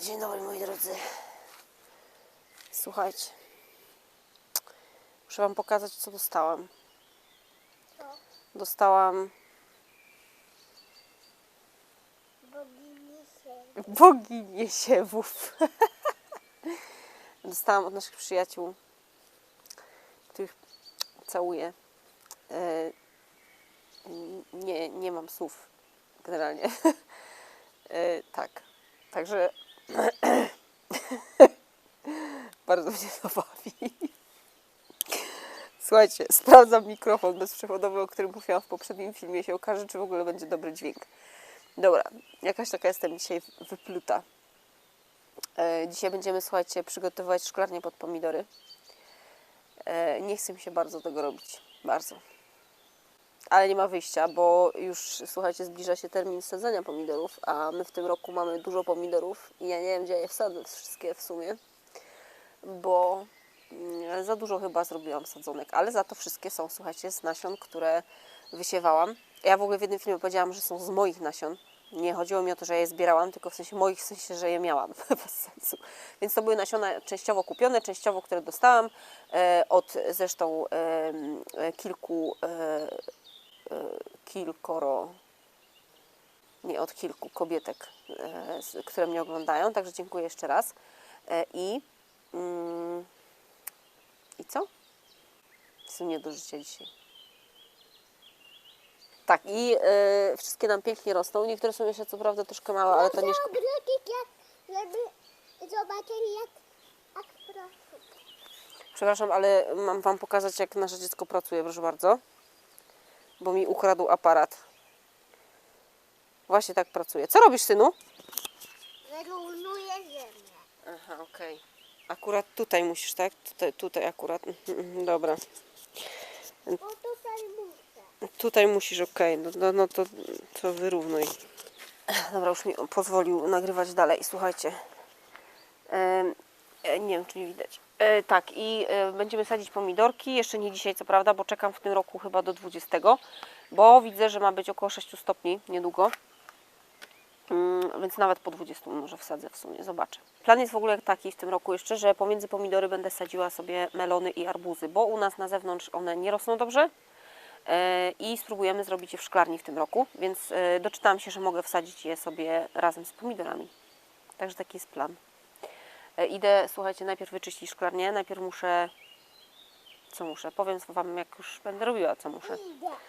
Dzień dobry moi drodzy. Słuchajcie. Muszę wam pokazać co dostałam. Dostałam boginię siewów. Dostałam od naszych przyjaciół, których całuję. E, Nie, nie mam słów generalnie. E, Tak. Także bardzo mnie to bawi. Słuchajcie, sprawdzam mikrofon bezprzewodowy, o którym mówiłam w poprzednim filmie. Się okaże, czy w ogóle będzie dobry dźwięk. Dobra, jakaś taka jestem dzisiaj wypluta. E, dzisiaj będziemy, słuchajcie, przygotowywać szklarnię pod pomidory. E, nie chcę mi się bardzo tego robić. Bardzo. Ale nie ma wyjścia, bo już, słuchajcie, zbliża się termin sadzenia pomidorów, a my w tym roku mamy dużo pomidorów i ja nie wiem, gdzie je wsadzę wszystkie w sumie, bo mm, za dużo chyba zrobiłam sadzonek, ale za to wszystkie są, słuchajcie, z nasion, które wysiewałam. Ja w ogóle w jednym filmie powiedziałam, że są z moich nasion. Nie chodziło mi o to, że je zbierałam, tylko w sensie moich, w sensie, że je miałam. Bez sensu. Więc to były nasiona częściowo kupione, częściowo, które dostałam e, od zresztą e, kilku, e, kilkoro, nie od kilku kobietek, e, które mnie oglądają. Także dziękuję jeszcze raz. E, I, mm, i co? Są nie do życia dzisiaj. Tak, i e, wszystkie nam pięknie rosną. Niektóre są jeszcze co prawda troszkę małe, ale to nie jak, żeby zobaczyli jak, jak proszę. Przepraszam, ale mam Wam pokazać, jak nasze dziecko pracuje, proszę bardzo. Bo mi ukradł aparat. Właśnie tak pracuje. Co robisz, synu? Wyrównuję ziemię. Aha, okej. Akurat tutaj musisz, tak? Tutaj, tutaj akurat. Mhm, mhm, Dobra. Bo tutaj muszę. Tutaj musisz, okej. No, no, no to, to wyrównuj. Dobra, już mi pozwolił nagrywać dalej. Słuchajcie. Nie wiem, czy nie widać. E, tak, i e, będziemy sadzić pomidorki. Jeszcze nie dzisiaj, co prawda, bo czekam w tym roku chyba do 20, bo widzę, że ma być około 6 stopni niedługo. Mm, więc nawet po 20 może wsadzę w sumie, zobaczę. Plan jest w ogóle taki w tym roku jeszcze, że pomiędzy pomidory będę sadziła sobie melony i arbuzy, bo u nas na zewnątrz one nie rosną dobrze e, i spróbujemy zrobić je w szklarni w tym roku, więc e, doczytałam się, że mogę wsadzić je sobie razem z pomidorami. Także taki jest plan. E, Idę, słuchajcie, najpierw wyczyścić szklarnię, najpierw muszę... Co muszę? Powiem Wam, jak już będę robiła, co muszę.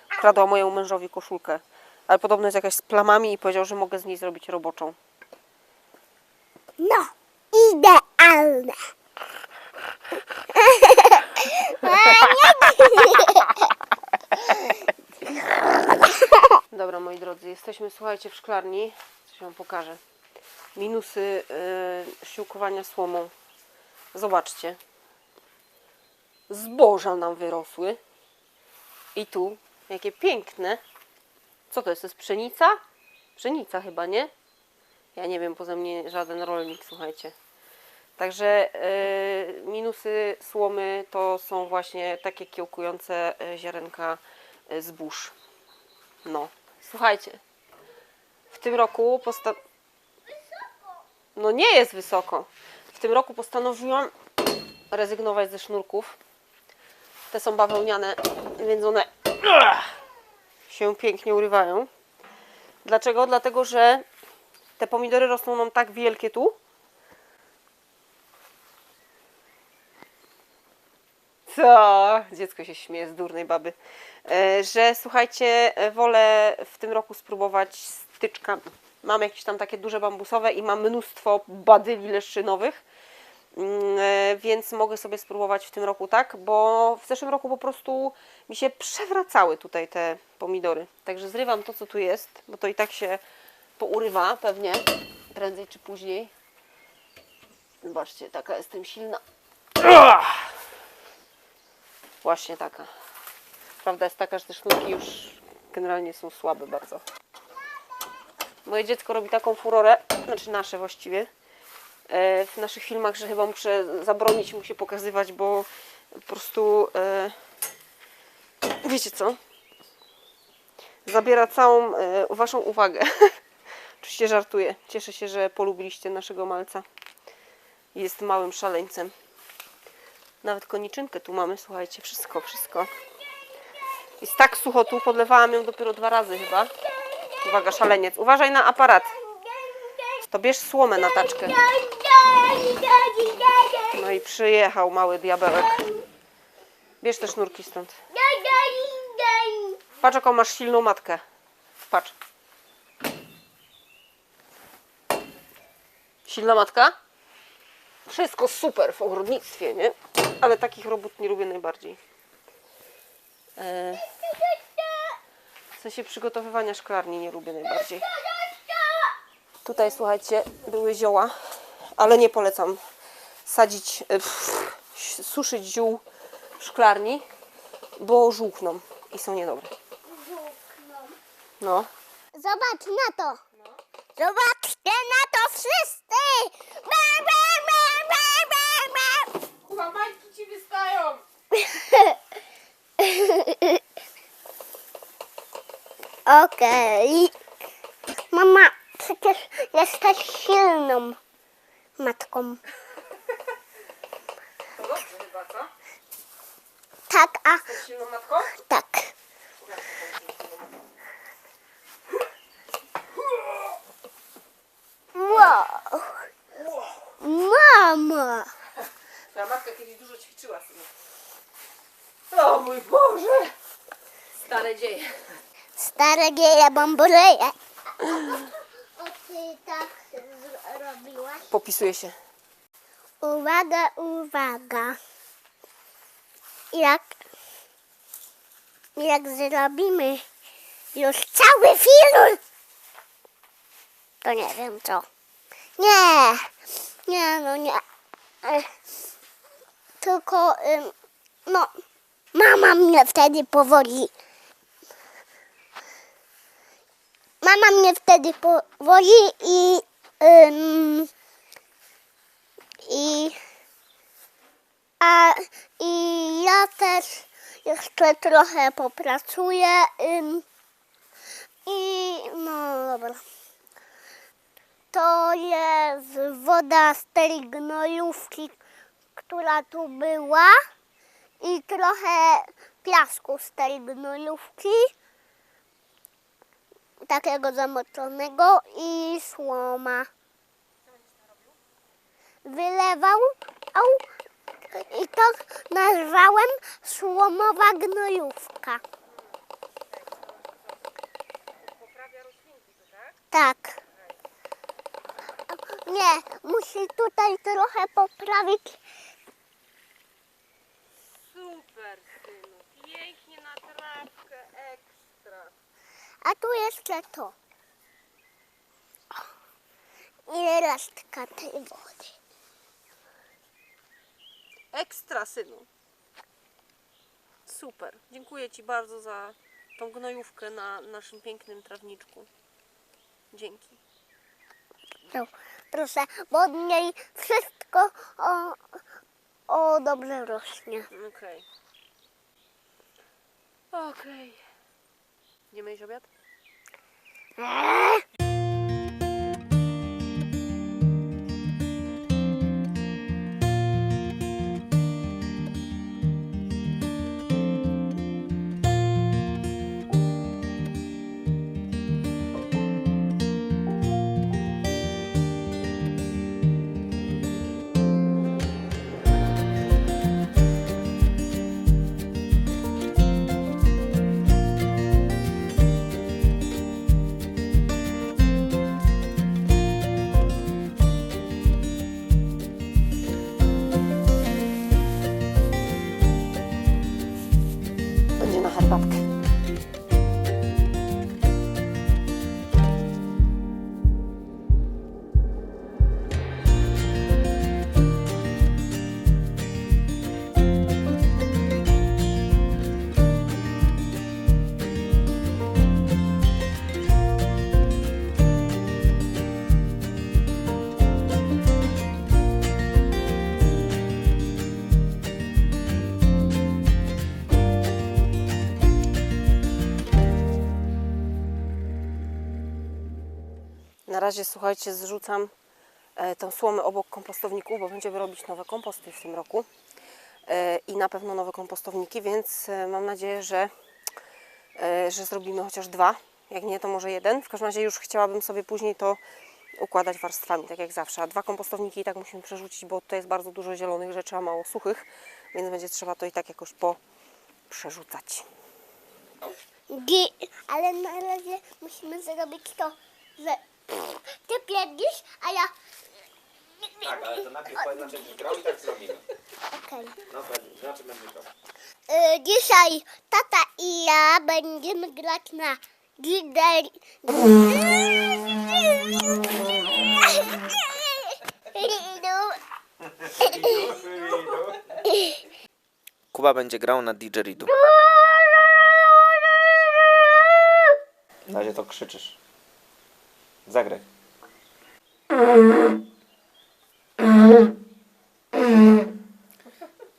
Kradła mojemu mężowi koszulkę, ale podobno jest jakaś z plamami i powiedział, że mogę z niej zrobić roboczą. No, idealne. Dobra, moi drodzy, jesteśmy, słuchajcie, w szklarni. Coś Wam pokażę. Minusy yy, ściółkowania słomą. Zobaczcie. Zboża nam wyrosły. I tu, jakie piękne. Co to jest? To jest pszenica? Pszenica chyba, nie? Ja nie wiem, poza mnie żaden rolnik, słuchajcie. Także yy, minusy słomy to są właśnie takie kiełkujące yy, ziarenka yy, zbóż. No, słuchajcie. W tym roku posta... No nie jest wysoko. W tym roku postanowiłam rezygnować ze sznurków. Te są bawełniane, więc one się pięknie urywają. Dlaczego? Dlatego, że te pomidory rosną nam tak wielkie tu. Co? Dziecko się śmieje z durnej baby. E, Że słuchajcie, wolę w tym roku spróbować styczka. Mam jakieś tam takie duże bambusowe i mam mnóstwo badyli leszczynowych. Mm, e, Więc mogę sobie spróbować w tym roku tak, bo w zeszłym roku po prostu mi się przewracały tutaj te pomidory. Także zrywam to, co tu jest, bo to i tak się pourywa pewnie, prędzej czy później. Zobaczcie, taka jestem silna. Właśnie taka. Prawda jest taka, że te sznurki już generalnie są słabe bardzo. Moje dziecko robi taką furorę, znaczy nasze właściwie, e, w naszych filmach, że chyba muszę zabronić mu się pokazywać, bo po prostu e, wiecie co? Zabiera całą e, waszą uwagę. Oczywiście żartuję. Cieszę się, że polubiliście naszego malca. Jest małym szaleńcem. Nawet koniczynkę tu mamy, słuchajcie, wszystko, wszystko. Jest tak sucho tu, podlewałam ją dopiero dwa razy chyba. Uwaga, szaleniec. Uważaj na aparat. To bierz słomę na taczkę. No i przyjechał mały diabełek. Bierz te sznurki stąd. Patrz, jaką masz silną matkę. Patrz. Silna matka? Wszystko super w ogrodnictwie, nie? Ale takich robót nie lubię najbardziej. E, w sensie przygotowywania szklarni nie lubię najbardziej. Tutaj, słuchajcie, były zioła, ale nie polecam sadzić, e, pff, suszyć ziół w szklarni, bo żółkną i są niedobre. No. Zobacz na to. Zobaczcie na to wszyscy. Ba, ba, ba, ba, ba, ba. Kuba, majtki ci wystają! Okej. Mama, przecież jesteś silną matką. To dobrze chyba, co? Tak, a Jesteś silną matką? tak. Wow. Mama. Twoja matka kiedyś dużo ćwiczyła sobie. O mój Boże! Stare dzieje. Stare dzieje bamboleje. O ty tak robiłaś? Popisuje się. Uwaga, uwaga. Jak, jak zrobimy już cały film, to nie wiem co. Nie, nie, no nie. Tylko, no, mama mnie wtedy powoli. Mama mnie wtedy powoli i, ym, i a i ja też jeszcze trochę popracuję ym, i no dobra. To jest woda z tej gnojówki, która tu była i trochę piasku z tej gnojówki takiego zamoczonego i słoma wylewał i to nazwałem słomowa gnojówka. Tak? Tak. Nie, musi tutaj trochę poprawić. Super, synu. Pięknie na trawkę, ekstra. A tu jeszcze to. I resztka tej wody. Ekstra, synu. Super. Dziękuję Ci bardzo za tą gnojówkę na naszym pięknym trawniczku. Dzięki. No, proszę, bo od niej wszystko o, o dobrze rośnie. Okej. Okej. Nie myjesz obiad? Eee. Razie, słuchajcie, zrzucam e, tą słomę obok kompostowników, bo będziemy robić nowe komposty w tym roku. E, I na pewno nowe kompostowniki, więc e, mam nadzieję, że, że zrobimy chociaż dwa. Jak nie, to może jeden. W każdym razie już chciałabym sobie później to układać warstwami, tak jak zawsze. A dwa kompostowniki i tak musimy przerzucić, bo to jest bardzo dużo zielonych rzeczy, a mało suchych, więc będzie trzeba to i tak jakoś po przerzucać. Ale na razie musimy zrobić to, że ty biegniesz, a ja... Tak, ale to najpierw powiedz na czym będziesz grał i tak zrobimy. Okej. No na czym będziesz grał. Y, dzisiaj tata i ja będziemy grać na gider... Kuba będzie grał na didgeridoo. Na razie to krzyczysz. Zagraj.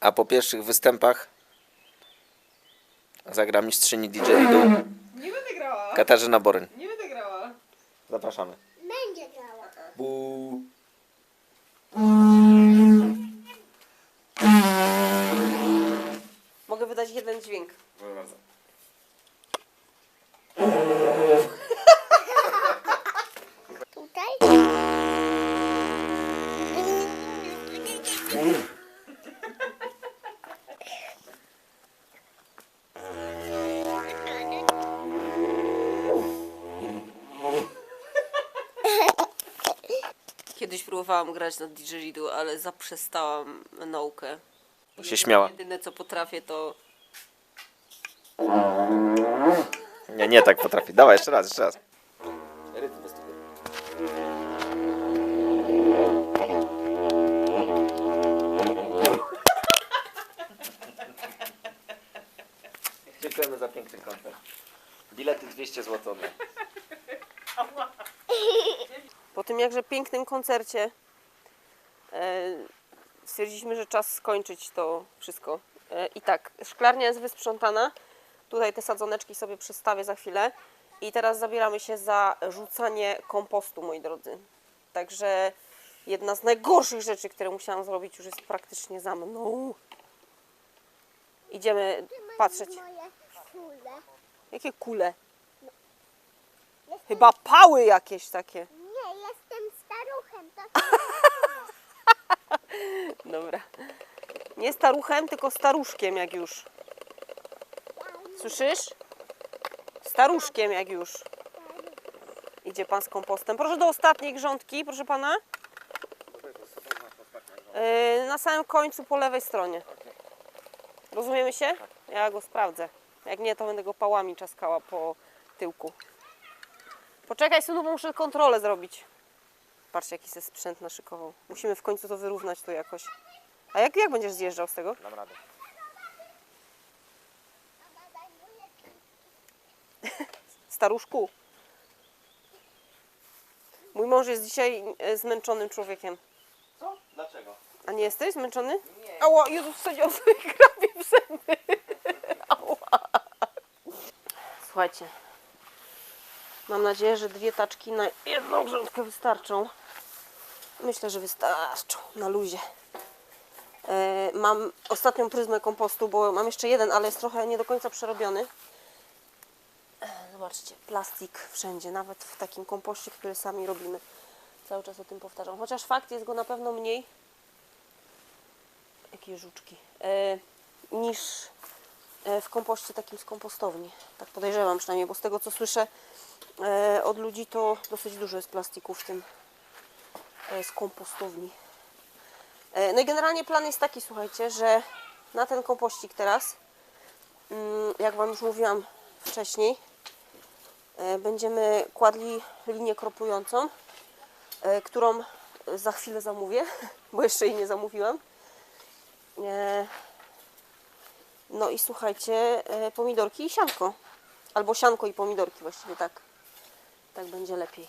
A po pierwszych występach zagra mistrzyni didgeridoo Nie będę grała, Katarzyna Boryń. nie będę grała. Zapraszamy. Będzie grała. Bu. Mogę wydać jeden dźwięk. Proszę bardzo. Próbowałam grać na didgeridoo, ale zaprzestałam naukę. Się śmiała. Jedyne co potrafię to... Nie, nie tak potrafi. Dawaj, jeszcze raz, jeszcze raz. Rytm występuje. Dziękujemy za piękny koncert. Bilety 200 zł. Tym jakże pięknym koncercie e, stwierdziliśmy, że czas skończyć to wszystko. E, I tak, szklarnia jest wysprzątana. Tutaj te sadzoneczki sobie przystawię za chwilę. I teraz zabieramy się za rzucanie kompostu, moi drodzy. Także jedna z najgorszych rzeczy, które musiałam zrobić, już jest praktycznie za mną. Idziemy patrzeć. Jakie kule? Chyba pały jakieś takie. Nie, jestem staruchem. To Dobra. Nie staruchem, tylko staruszkiem jak już. Słyszysz? Staruszkiem jak już. Idzie pan z kompostem. Proszę do ostatniej grządki, proszę pana. Yy, na samym końcu po lewej stronie. Rozumiemy się? Ja go sprawdzę. Jak nie, to będę go pałami czaskała po tyłku. Poczekaj, synu, muszę kontrolę zrobić. Patrzcie, jaki se sprzęt naszykował. Musimy w końcu to wyrównać tu jakoś. A jak, jak będziesz zjeżdżał z tego? Dam radę. Staruszku. Mój mąż jest dzisiaj e, zmęczonym człowiekiem. Co? Dlaczego? A nie jesteś zmęczony? Nie. Ała, Jezus, wsadził sobie grabie w zęby. Ała. Słuchajcie. Mam nadzieję, że dwie taczki na jedną grządkę wystarczą. Myślę, że wystarczą na luzie. E, mam ostatnią pryzmę kompostu, bo mam jeszcze jeden, ale jest trochę nie do końca przerobiony. E, Zobaczcie, plastik wszędzie, nawet w takim kompoście, który sami robimy. Cały czas o tym powtarzam. Chociaż fakt jest go na pewno mniej. Jakie żuczki. E, niż w kompoście takim z kompostowni. Tak podejrzewam przynajmniej, bo z tego co słyszę od ludzi, to dosyć dużo jest plastiku w tym e, z kompostowni. E, no i generalnie plan jest taki, słuchajcie, że na ten kompościk teraz, mm, jak Wam już mówiłam wcześniej, e, będziemy kładli linię kropującą, e, którą za chwilę zamówię, bo jeszcze jej nie zamówiłam. E, No i słuchajcie, e, pomidorki i sianko. Albo sianko i pomidorki właściwie tak. Tak będzie lepiej.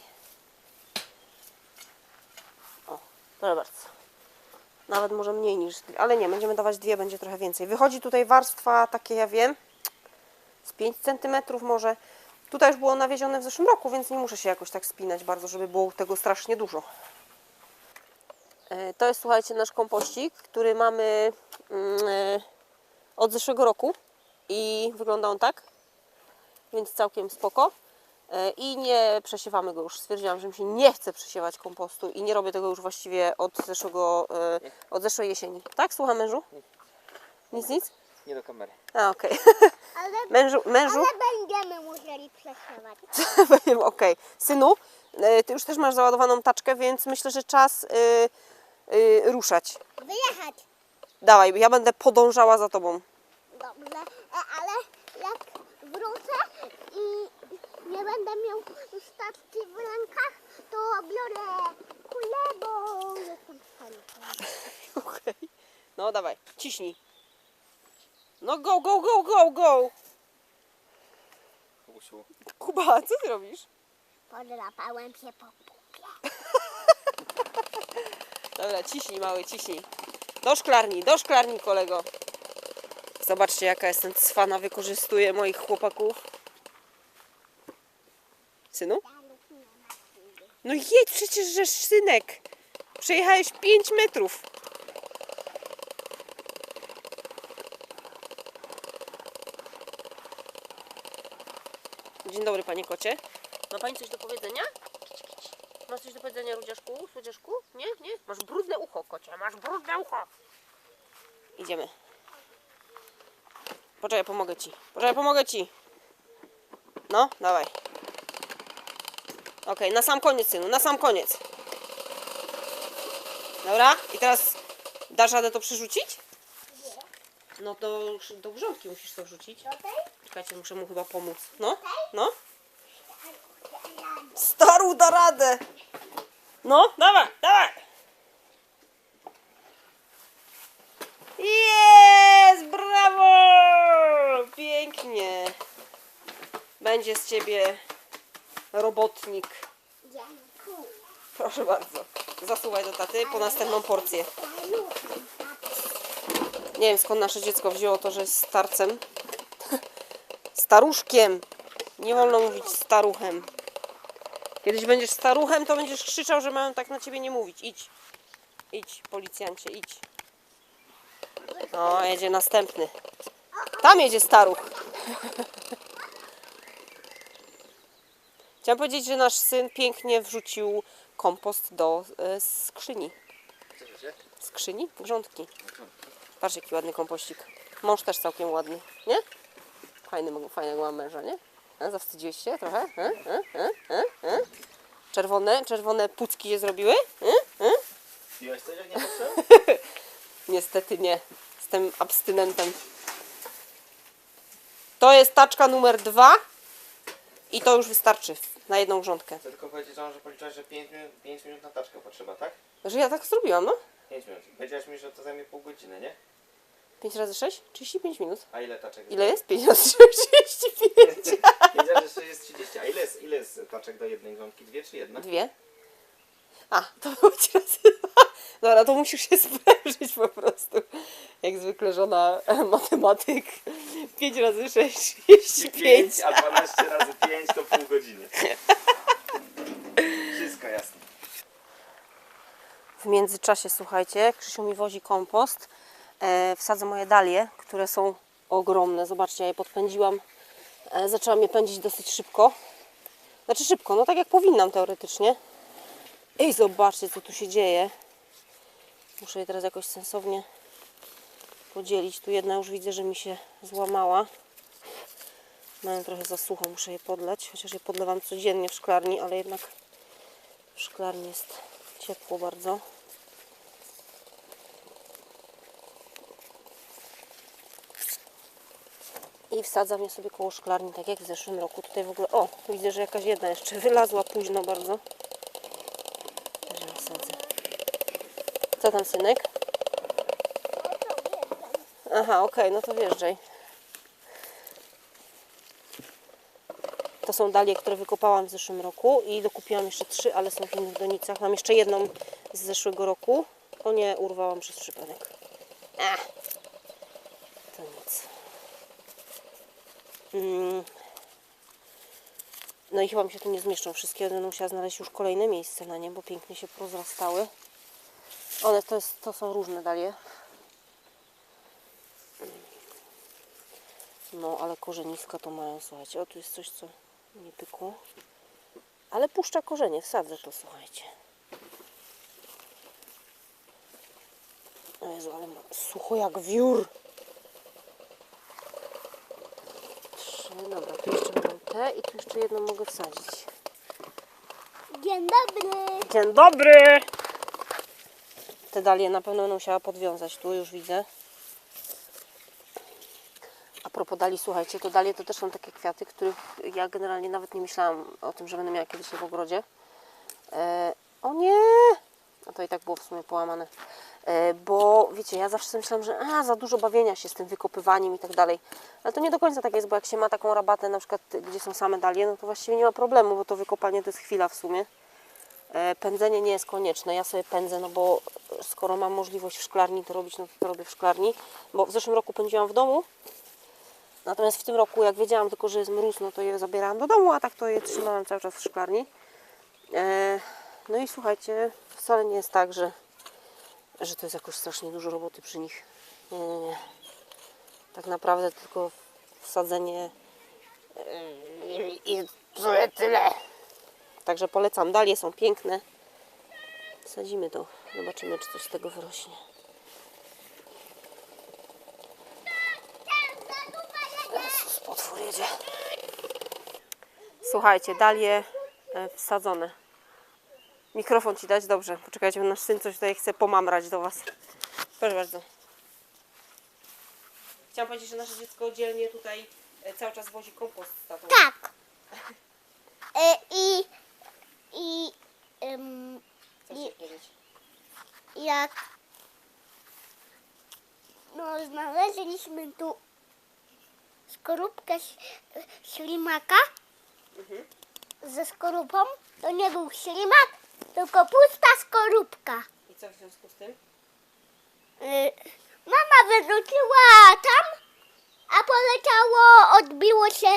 O, proszę bardzo. Nawet może mniej niż, ale nie, będziemy dawać dwie, będzie trochę więcej. Wychodzi tutaj warstwa, takie ja wiem, z 5 cm może. Tutaj już było nawiezione w zeszłym roku, więc nie muszę się jakoś tak spinać bardzo, żeby było tego strasznie dużo. E, To jest, słuchajcie, nasz kompościk, który mamy mm, e, od zeszłego roku i wygląda on tak, więc całkiem spoko. E, I nie przesiewamy go już. Stwierdziłam, że mi się nie chce przesiewać kompostu i nie robię tego już właściwie od zeszłego, e, od zeszłej jesieni. Tak, słucham mężu? Nic, nic? Nie do kamery. A, okej. Ale, Mężu, mężu? ale będziemy musieli przesiewać. Powiem, Okej. Synu, e, ty już też masz załadowaną taczkę, więc myślę, że czas y, y, ruszać. Wyjechać. Dawaj, ja będę podążała za tobą. Dobrze, ale jak wrócę i nie będę miał stawki w rękach, to biorę kulę, bo jestem stanie. Okej. No dawaj, ciśnij. No go, go, go, go, go! Kubusiu. Kuba, co ty robisz? Podrapałem się po pupie. Dobra, ciśnij mały, ciśnij. Do szklarni, do szklarni kolego. Zobaczcie jaka jestem cwana, wykorzystuję moich chłopaków. Synu? No jedź przecież, że synek. Przejechałeś 5 metrów. Dzień dobry, panie kocie. Ma pani coś do powiedzenia? Masz coś do powiedzenia, Rudziaszku? Rudziaszku? Nie? Nie? Masz brudne ucho, kocie. Masz brudne ucho. Idziemy. Poczekaj, pomogę ci. Poczekaj, pomogę ci. No, dawaj. Okej, na sam koniec, synu, na sam koniec. Dobra, i teraz dasz radę to przerzucić? No to do grządki musisz to wrzucić. Czekajcie, muszę mu chyba pomóc. No, no. Staru da radę. No, dawaj, dawaj. Jest, brawo! Pięknie. Będzie z ciebie robotnik. Proszę bardzo. Zasuwaj do taty po następną porcję. Nie wiem skąd nasze dziecko wzięło to, że jest starcem. Staruszkiem. Nie wolno mówić staruchem. Kiedyś będziesz staruchem, to będziesz krzyczał, że mają tak na ciebie nie mówić. Idź. Idź, policjancie, idź. O, jedzie następny. Tam jedzie staruch. Chciałam powiedzieć, że nasz syn pięknie wrzucił kompost do e, skrzyni. Skrzyni? Grządki. Patrz jaki ładny kompościk. Mąż też całkiem ładny, nie? Fajny, fajnego mam męża, nie? A, zawstydziłeś się trochę? E? E? E? E? E? Czerwone, czerwone pucki się zrobiły? E? E? Piłeś coś jak nie? Niestety nie. Jestem abstynentem. To jest taczka numer dwa i to już wystarczy na jedną grządkę. Chcę tylko powiedzieć, że policzyłaś, że 5 minut, 5 minut na taczkę potrzeba, tak? Że ja tak zrobiłam, no. 5 minut. Powiedziałaś mi, że to zajmie pół godziny, nie? 5 razy 6? 35 minut. A ile taczek? Ile jest? 5 razy 35. Wiedziałeś, że jest 30. A ile jest, ile jest taczek do jednej grządki? Dwie czy jedna? Dwie. A, to było ci razy dwa. Dobra, to musisz się sprężyć po prostu. Jak zwykle żona e, matematyk. 5 razy 6, 35. 5, a 12 razy 5 to pół godziny. Wszystko jasne. W międzyczasie, słuchajcie, Krzysiu mi wozi kompost. E, wsadzę moje dalie, które są ogromne. Zobaczcie, ja je podpędziłam. E, zaczęłam je pędzić dosyć szybko. Znaczy szybko, no tak jak powinnam teoretycznie. Ej, zobaczcie, co tu się dzieje. Muszę je teraz jakoś sensownie podzielić. Tu jedna już widzę, że mi się złamała. Mają trochę za muszę je podlać. Chociaż je podlewam codziennie w szklarni, ale jednak w szklarni jest ciepło bardzo. I wsadzam je sobie koło szklarni, tak jak w zeszłym roku. Tutaj w ogóle, o, widzę, że jakaś jedna jeszcze wylazła późno bardzo. Ją wsadzę. Co tam, synek? Aha, okej, no to wjeżdżaj. To są dalie, które wykopałam w zeszłym roku i dokupiłam jeszcze trzy, ale są w innych donicach. Mam jeszcze jedną z zeszłego roku. O nie, urwałam przez przypadek. Ach, to nic. Mm. No i chyba mi się tu nie zmieszczą wszystkie, będę musiała znaleźć już kolejne miejsce na nie, bo pięknie się porozrastały. One to, jest, to są różne dalie. No, ale korzeniska to mają, słuchajcie. O, tu jest coś, co nie pykło. Ale puszcza korzenie, wsadzę to, słuchajcie. O Jezu, ale ma sucho jak wiór. Trzy, dobra, tu jeszcze mam te i tu jeszcze jedną mogę wsadzić. Dzień dobry. Dzień dobry! Te dalie na pewno będę musiała podwiązać, tu już widzę. A propos dali, słuchajcie, to dalie to też są takie kwiaty, których ja generalnie nawet nie myślałam o tym, że będę miała kiedyś je w ogrodzie. E, o nie! A to i tak było w sumie połamane. E, bo wiecie, ja zawsze myślałam, że a, za dużo bawienia się z tym wykopywaniem i tak dalej. Ale to nie do końca tak jest, bo jak się ma taką rabatę, na przykład gdzie są same dalie, no to właściwie nie ma problemu, bo to wykopanie to jest chwila w sumie. E, Pędzenie nie jest konieczne. Ja sobie pędzę, no bo skoro mam możliwość w szklarni to robić, no to, to robię w szklarni. Bo w zeszłym roku pędziłam w domu. Natomiast w tym roku, jak wiedziałam tylko, że jest mróz, no to je zabierałam do domu, a tak to je trzymałam cały czas w szklarni. E, No i słuchajcie, wcale nie jest tak, że, że to jest jakoś strasznie dużo roboty przy nich. Nie, nie, nie. Tak naprawdę tylko wsadzenie i i tyle. Także polecam. Dalie są piękne. Sadzimy to. Zobaczymy, czy coś z tego wyrośnie. Jezus, potwór jedzie. Słuchajcie, dalie e, wsadzone. Mikrofon ci dać? Dobrze. Poczekajcie, bo nasz syn coś tutaj chce pomamrać do Was. Proszę bardzo. Chciałam powiedzieć, że nasze dziecko dzielnie tutaj e, cały czas wozi kompost z tatą. Tak. E, I i em, Co chciałeś powiedzieć? jak no, znaleźliśmy tu skorupkę ś- ślimaka Mhm. ze skorupą, to nie był ślimak, tylko pusta skorupka. I co w związku z tym? Y, Mama wyrzuciła tam, a poleciało, odbiło się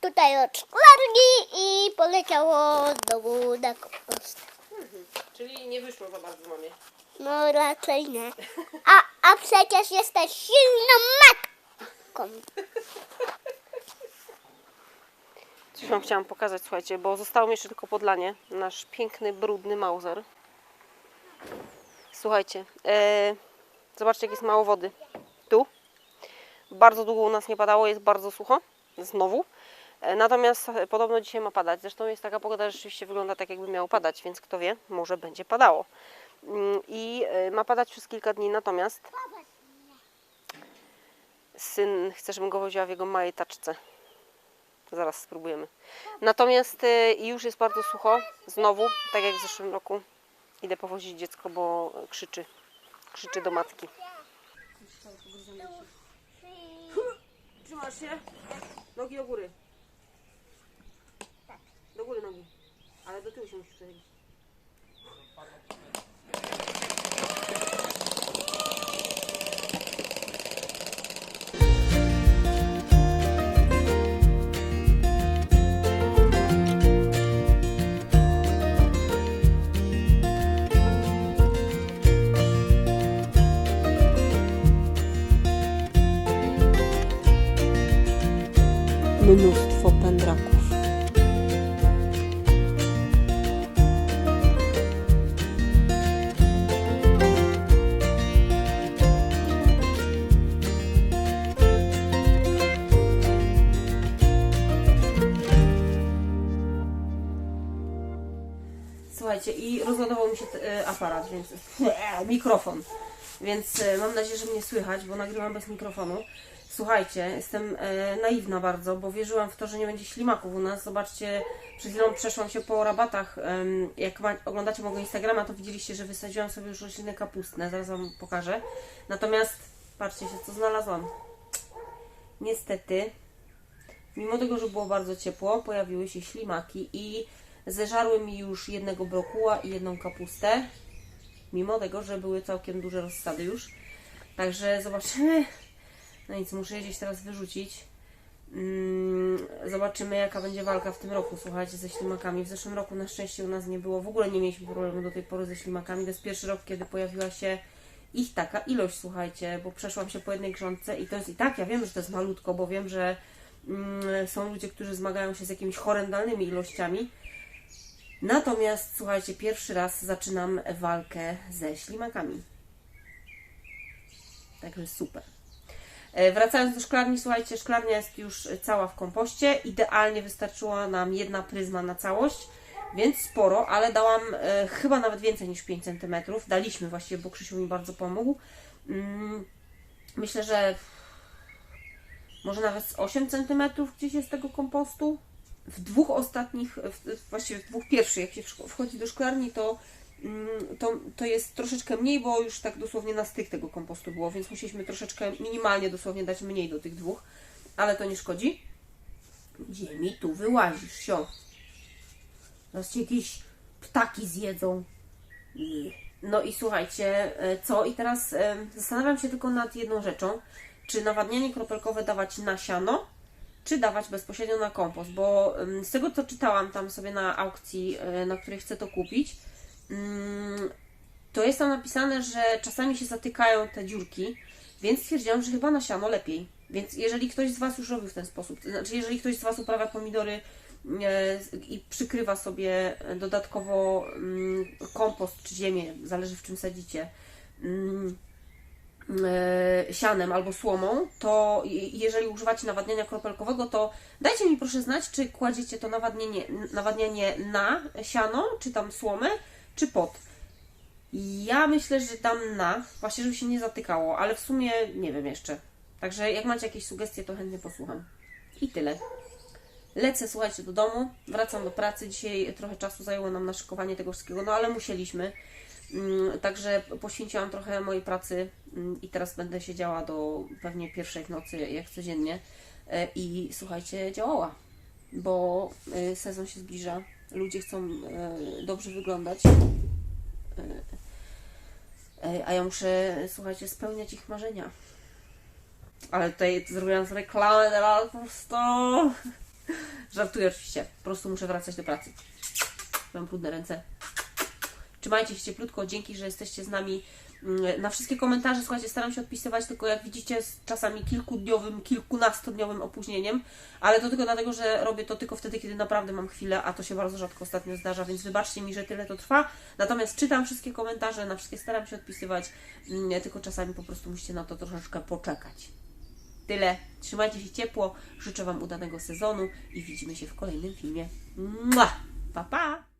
tutaj od szklarni i poleciało znowu na kompost. Czyli nie wyszło za bardzo mamie. No raczej nie. A, a przecież jesteś silną matką. Coś Wam chciałam pokazać, słuchajcie, bo zostało mi jeszcze tylko podlanie. Nasz piękny, brudny Mauser. Słuchajcie, e, zobaczcie jak jest mało wody. Tu. Bardzo długo u nas nie padało, jest bardzo sucho. Znowu. E, natomiast e, podobno dzisiaj ma padać. Zresztą jest taka pogoda, że rzeczywiście wygląda tak jakby miało padać, więc kto wie, może będzie padało. Mm, I e, ma padać przez kilka dni, natomiast syn chce, żebym go woziła w jego małej taczce. Zaraz spróbujemy. Natomiast y, już jest bardzo sucho. Znowu, tak jak w zeszłym roku. Idę powozić dziecko, bo krzyczy. Krzyczy do matki. Trzymasz się? Nogi do góry. Do góry nogi. Ale do tyłu się musisz przejść. Więc mikrofon. Więc e, mam nadzieję, że mnie słychać, bo nagrywam bez mikrofonu. Słuchajcie, jestem e, naiwna bardzo, bo wierzyłam w to, że nie będzie ślimaków u nas. Zobaczcie, przed chwilą przeszłam się po rabatach. em, jak ma, oglądacie mojego Instagrama, to widzieliście, że wysadziłam sobie już rośliny kapustne. Zaraz Wam pokażę. Natomiast patrzcie się, co znalazłam. Niestety, mimo tego, że było bardzo ciepło, pojawiły się ślimaki i zeżarły mi już jednego brokuła i jedną kapustę. Mimo tego, że były całkiem duże rozsady już. Także zobaczymy. No nic, muszę je gdzieś teraz wyrzucić. Mm, zobaczymy, jaka będzie walka w tym roku, słuchajcie, ze ślimakami. W zeszłym roku na szczęście u nas nie było, w ogóle nie mieliśmy problemu do tej pory ze ślimakami. To jest pierwszy rok, kiedy pojawiła się ich taka ilość, słuchajcie, bo przeszłam się po jednej grządce i to jest i tak, ja wiem, że to jest malutko, bo wiem, że mm, są ludzie, którzy zmagają się z jakimiś horrendalnymi ilościami. Natomiast, słuchajcie, pierwszy raz zaczynam walkę ze ślimakami. Także super. E, Wracając do szklarni, słuchajcie, szklarnia jest już cała w kompoście. Idealnie wystarczyła nam jedna pryzma na całość, więc sporo, ale dałam e, chyba nawet więcej niż 5 cm. Daliśmy właściwie, bo Krzysiu mi bardzo pomógł. Mm, myślę, że może nawet z 8 cm gdzieś jest tego kompostu. W dwóch ostatnich, w, właściwie w dwóch pierwszych, jak się wchodzi do szklarni, to, mm, to, to jest troszeczkę mniej, bo już tak dosłownie na styk tego kompostu było, więc musieliśmy troszeczkę minimalnie dosłownie dać mniej do tych dwóch, ale to nie szkodzi. Gdzie mi tu wyłazisz, sio? Zaraz cię jakieś ptaki zjedzą. No i słuchajcie, e, co? I teraz e, zastanawiam się tylko nad jedną rzeczą. Czy nawadnianie kropelkowe dawać na siano, czy dawać bezpośrednio na kompost? Bo z tego, co czytałam tam sobie na aukcji, e, na której chcę to kupić, mm, to jest tam napisane, że czasami się zatykają te dziurki, więc stwierdziłam, że chyba na siano lepiej. Więc jeżeli ktoś z Was już robił w ten sposób, to znaczy jeżeli ktoś z Was uprawia pomidory e, i przykrywa sobie dodatkowo mm, kompost czy ziemię, zależy w czym sadzicie, mm, e, sianem albo słomą, to jeżeli używacie nawadniania kropelkowego, to dajcie mi proszę znać, czy kładziecie to nawadnienie, nawadnianie na siano, czy tam słomę, czy pod. Ja myślę, że dam na, właśnie żeby się nie zatykało, ale w sumie nie wiem jeszcze. Także jak macie jakieś sugestie, to chętnie posłucham. I tyle. Lecę, słuchajcie, do domu, wracam do pracy. Dzisiaj trochę czasu zajęło nam naszykowanie tego wszystkiego, no ale musieliśmy. Mm, Także poświęciłam trochę mojej pracy mm, i teraz będę siedziała do pewnie pierwszej w nocy, jak codziennie. E, I słuchajcie, działała, bo e, sezon się zbliża, ludzie chcą e, dobrze wyglądać. A ja muszę, słuchajcie, spełniać ich marzenia. Ale tutaj zrobiłam reklamę teraz po prostu. Żartuję oczywiście. Po prostu muszę wracać do pracy. Mam brudne ręce. Trzymajcie się cieplutko. Dzięki, że jesteście z nami. Mm, Na wszystkie komentarze, słuchajcie, staram się odpisywać, tylko jak widzicie, z czasami kilkudniowym, kilkunastodniowym opóźnieniem, ale to tylko dlatego, że robię to tylko wtedy, kiedy naprawdę mam chwilę, a to się bardzo rzadko ostatnio zdarza, więc wybaczcie mi, że tyle to trwa. Natomiast czytam wszystkie komentarze, na wszystkie staram się odpisywać, mm, tylko czasami po prostu musicie na to troszeczkę poczekać. Tyle. Trzymajcie się ciepło. Życzę Wam udanego sezonu i widzimy się w kolejnym filmie. Mua! Pa, pa!